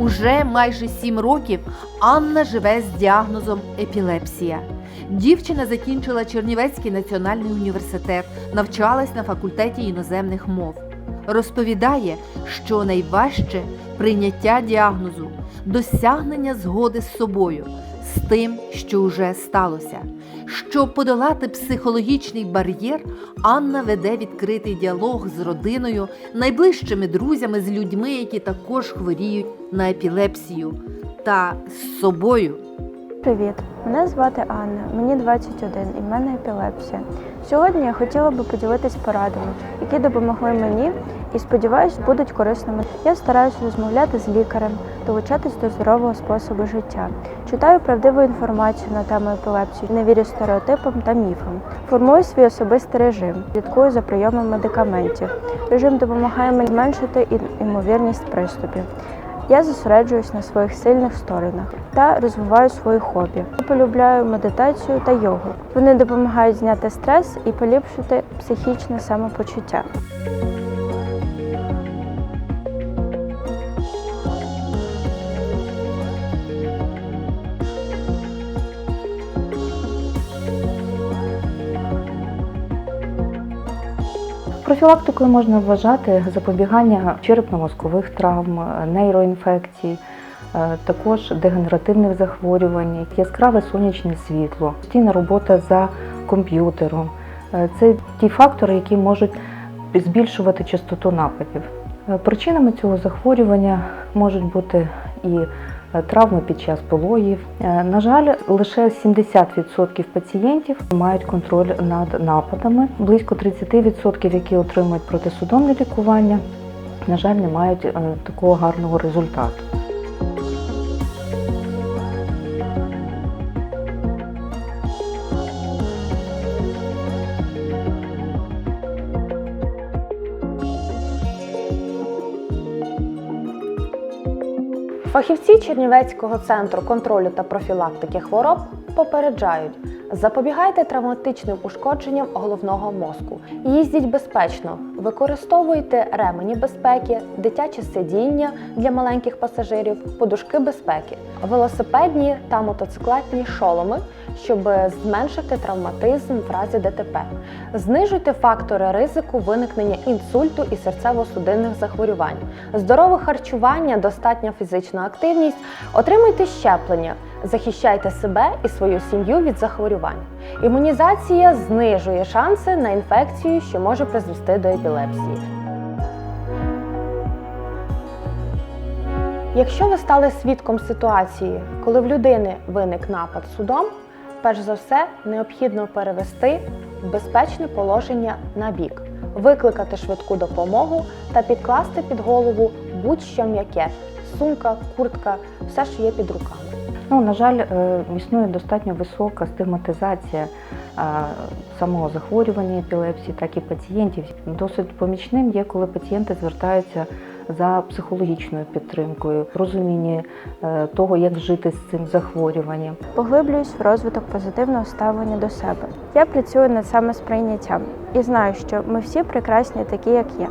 Уже майже сім років Анна живе з діагнозом епілепсія. Дівчина закінчила Чернівецький національний університет, навчалась на факультеті іноземних мов. Розповідає, що найважче прийняття діагнозу, досягнення згоди з собою, з тим, що вже сталося. Щоб подолати психологічний бар'єр, Анна веде відкритий діалог з родиною, найближчими друзями, з людьми, які також хворіють на епілепсію, та з собою. Привіт, мене звати Анна, мені 21 і в мене епілепсія. Сьогодні я хотіла би поділитись порадами, які допомогли мені і сподіваюсь, будуть корисними. Я стараюся розмовляти з лікарем, долучатись до здорового способу життя. Читаю правдиву інформацію на тему епілепсії, не вірю стереотипам та міфам. Формую свій особистий режим, слідкую за прийомом медикаментів. Режим допомагає мені зменшити і- ймовірність приступів. Я зосереджуюсь на своїх сильних сторонах та розвиваю свої хобі. Я полюбляю медитацію та йогу. Вони допомагають зняти стрес і поліпшити психічне самопочуття. Профілактикою можна вважати запобігання черепно-мозкових травм, нейроінфекцій, е, також дегенеративних захворювань, яскраве сонячне світло, постійна робота за комп'ютером. Е, Це ті фактори, які можуть збільшувати частоту нападів. Е, Причинами цього захворювання можуть бути і травми під час пологів. Е, На жаль, лише 70% пацієнтів мають контроль над нападами. Близько 30%, які отримують протисудомне лікування, на жаль, не мають е, такого гарного результату. Фахівці Чернівецького центру контролю та профілактики хвороб попереджають: запобігайте травматичним ушкодженням головного мозку, їздіть безпечно, використовуйте ремені безпеки, дитяче сидіння для маленьких пасажирів, подушки безпеки, велосипедні та мотоциклетні шоломи, щоб зменшити травматизм в разі ДТП. Знижуйте фактори ризику виникнення інсульту і серцево-судинних захворювань. Здорове харчування, достатня фізична активність, отримуйте щеплення, захищайте себе і свою сім'ю від захворювань. Імунізація знижує шанси на інфекцію, що може призвести до епілепсії. Якщо ви стали свідком ситуації, коли в людини виник напад судом, перш за все необхідно перевести в безпечне положення на бік, викликати швидку допомогу та підкласти під голову будь-що м'яке сумка, куртка, все, що є під руками. Ну, на жаль, е, існує достатньо висока стигматизація е, самого захворювання епілепсії, так і пацієнтів. Досить помічним є, коли пацієнти звертаються за психологічною підтримкою, розуміння е, того, як жити з цим захворюванням. Поглиблююсь в розвиток позитивного ставлення до себе. Я працюю над самосприйняттям і знаю, що ми всі прекрасні такі, як є.